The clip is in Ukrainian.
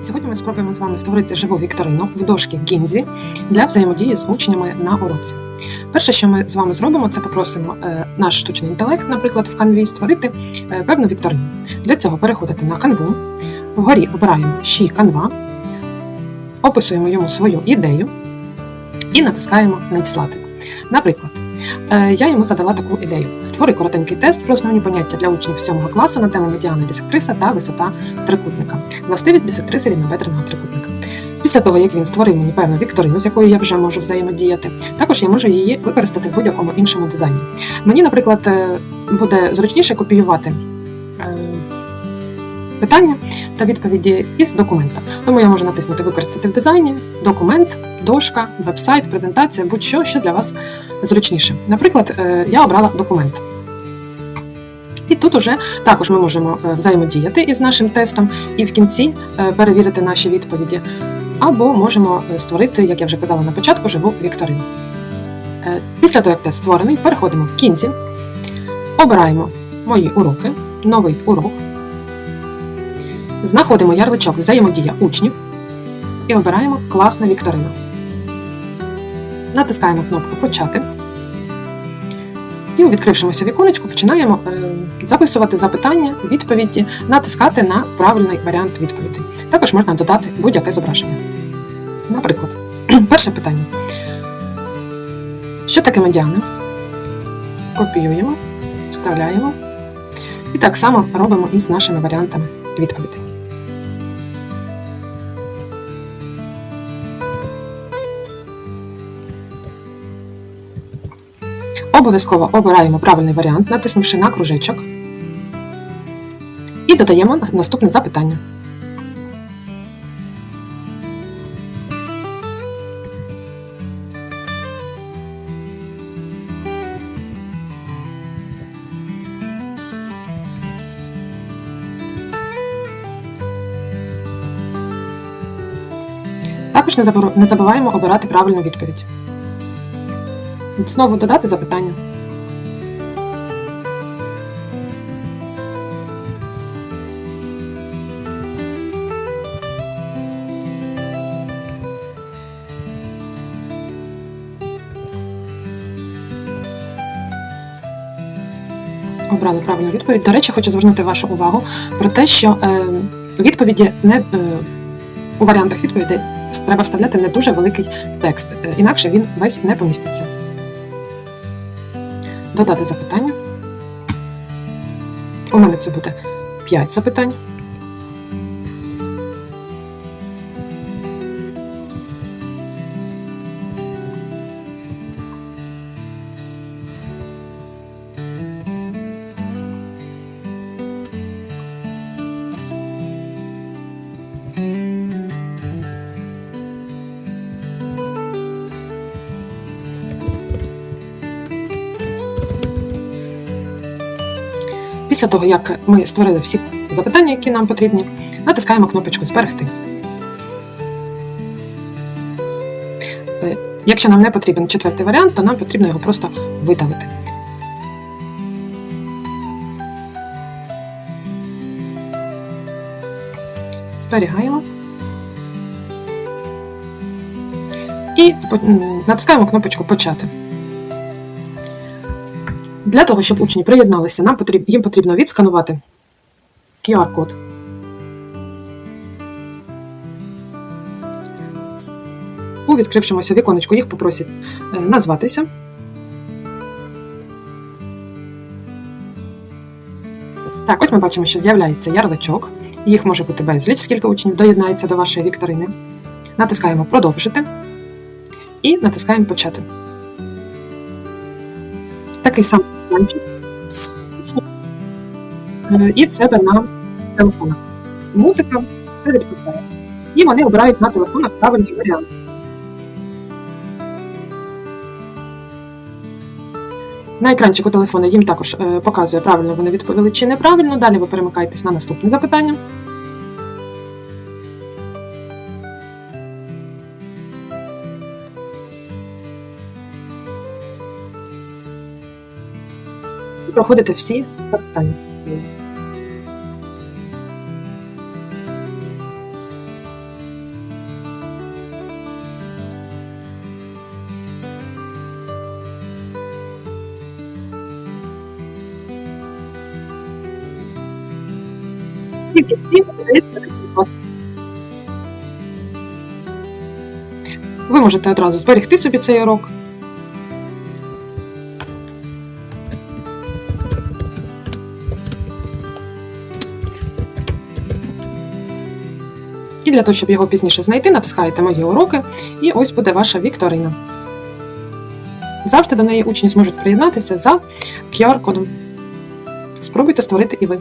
Сьогодні ми спробуємо з вами створити живу вікторину в дошці Гінзі для взаємодії з учнями на уроці. Перше, що ми з вами зробимо, це попросимо е, наш штучний інтелект, наприклад, в канві створити е, певну вікторину. Для цього переходите на канву, вгорі обираємо «Щі канва, описуємо йому свою ідею і натискаємо Надіслати. Наприклад, я йому задала таку ідею: створи коротенький тест про основні поняття для учнів 7 класу на тему медіани бісектриса та висота трикутника, властивість бісектриси рівнобедреного трикутника. Після того, як він створив мені певну вікторину, з якою я вже можу взаємодіяти, також я можу її використати в будь-якому іншому дизайні. Мені, наприклад, е, буде зручніше копіювати е, питання та відповіді із документа. Тому я можу натиснути Використати в дизайні, документ, дошка, веб-сайт, презентація, будь-що, що для вас зручніше. Наприклад, е, я обрала документ. І тут уже також ми можемо е, взаємодіяти із нашим тестом і в кінці е, перевірити наші відповіді. Або можемо створити, як я вже казала на початку, живу вікторину. Після того, як тест створений, переходимо в кінці, обираємо мої уроки, новий урок, знаходимо ярличок взаємодія учнів і обираємо класна вікторина. Натискаємо кнопку Почати. І у відкрившомуся віконечку починаємо е, записувати запитання, відповіді, натискати на правильний варіант відповіді. Також можна додати будь-яке зображення. Наприклад, перше питання. Що таке медіана? Копіюємо, вставляємо. І так само робимо із нашими варіантами відповідей. Обов'язково обираємо правильний варіант, натиснувши на кружечок. І додаємо наступне запитання. Також не забуваємо обирати правильну відповідь. Знову додати запитання. Обрали правильну відповідь. До речі, хочу звернути вашу увагу про те, що е, відповіді не е, у варіантах відповідей треба вставляти не дуже великий текст, е, інакше він весь не поміститься. Додати запитання. У мене це буде 5 запитань. Після того, як ми створили всі запитання, які нам потрібні, натискаємо кнопочку Зберегти. Е, Якщо нам не потрібен четвертий варіант, то нам потрібно його просто видалити. Зберігаємо. І натискаємо кнопочку Почати. Для того, щоб учні приєдналися, нам потріб, їм потрібно відсканувати QR-код. У відкрившомуся віконечку їх попросять е, назватися. Так, ось ми бачимо, що з'являється ярличок. Їх може бути безліч, скільки учнів доєднається до вашої вікторини. Натискаємо Продовжити і натискаємо Почати. Такий самий Е, і в себе на телефонах. Музика, все відповідає. І вони обирають на телефонах правильний варіант. На екранчику телефона їм також е, показує, правильно вони відповіли чи неправильно. Далі ви перемикаєтесь на наступне запитання. проходити всі завдання. Ви можете одразу зберегти собі цей урок І для того, щоб його пізніше знайти, натискаєте мої уроки, і ось буде ваша вікторина. Завжди до неї учні зможуть приєднатися за QR-кодом. Спробуйте створити і ви.